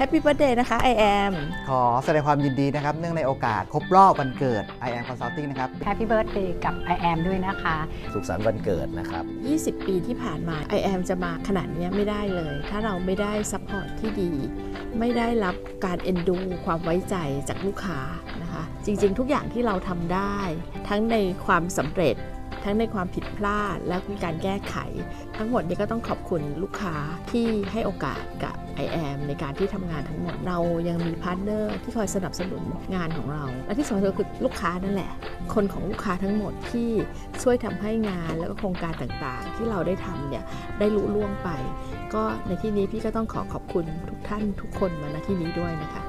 Happy Birthday นะคะ I am ขอแสดงความยินดีนะครับ เนื่องในโอกาสครบรอบวันเกิด I am Consulting นะครับ Happy Birthday กับ I am ด้วยนะคะ สุขสันต์วันเกิดนะครับ 20 ปีที่ผ่านมา I am จะมาขนาดเนี้ยไม่ได้เลย ถ้าเราไม่ได้ซัพพอร์ตที่ดี ไม่ได้รับการเอ็นดู ความไว้ใจจากลูกค้านะคะ จริง ๆ ทุกอย่างที่เราทำได้ ทั้งในความสำเร็จ ทั้งในความผิดพลาดและการแก้ไข ทั้งหมดนี้ก็ต้องขอบคุณลูกค้าที่ให้โอกาสกับ I am ในการที่ทำงานทั้งหมดเรายังมีพาร์ทเนอร์ที่คอยสนับสนุนงานของเรา และที่สำคัญก็คือลูกค้านั่นแหละ คนของลูกค้าทั้งหมดที่ช่วยทำให้งานแล้วก็โครงการต่างๆ ที่เราได้ทำเนี่ยได้ลุล่วงไป ก็ในที่นี้พี่ก็ต้องขอขอบคุณทุกท่านทุกคนมาณที่นี้ด้วยนะคะ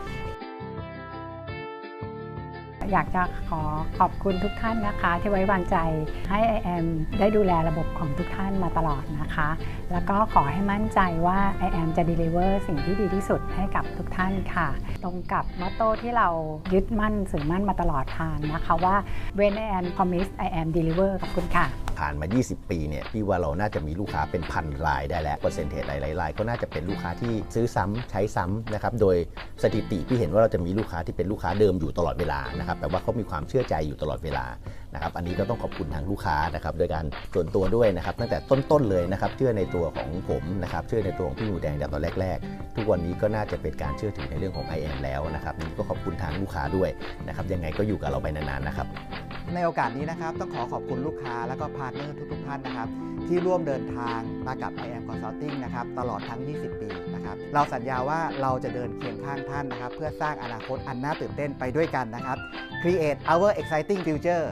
อยากจะขอขอบคุณทุกท่านนะคะ ที่ไว้วางใจให้ IM ได้ดูแลระบบของทุกท่านมาตลอดนะคะ แล้วก็ขอให้มั่นใจว่า IM จะ deliver สิ่งที่ดีที่สุดให้กับทุกท่านค่ะ ตรงกับมอตโต้ที่เรายึดมั่นสื่อมั่นมาตลอดทางนะคะว่า when I am promise I am deliver ขอบคุณค่ะ ผ่านมา 20 ปีเนี่ยพี่ว่าเราน่าจะมีลูกค้าเป็นพันรายได้แล้วเปอร์เซ็นต์เทหลายๆรายก็น่าจะเป็นลูกค้าที่ซื้อซ้ำใช้ซ้ำนะครับโดยสถิติพี่เห็นว่าเราจะมีลูกค้าที่เป็นลูกค้าเดิมอยู่ตลอดเวลานะครับแปลว่าเขามีความเชื่อใจอยู่ตลอดเวลานะครับอันนี้ก็ต้องขอบคุณทางลูกค้านะครับโดยการส่วนตัวด้วยนะครับตั้งแต่ต้นๆเลยนะครับเชื่อในตัวของผมนะครับเชื่อในตัวของพี่หมูแดงจากตอนแรก ๆ ทุกวันนี้ก็น่าจะเป็นการเชื่อถือในเรื่องของ i อแล้วนะครับนี่ก็ขอบคุณทางลูกค้าด้วยนะครับยังไงก็อยู่กับเราไปนานๆนะครับ ในโอกาสนี้นะครับ ต้องขอขอบคุณลูกค้าและก็พาร์ทเนอร์ทุกๆท่านนะครับ ที่ร่วมเดินทางมากับ I am Consulting นะครับตลอดทั้ง 20 ปีนะครับเราสัญญาว่าเราจะเดินเคียงข้างท่านนะครับ เพื่อสร้างอนาคตอันน่าตื่นเต้นไปด้วยกันนะครับ Create our exciting future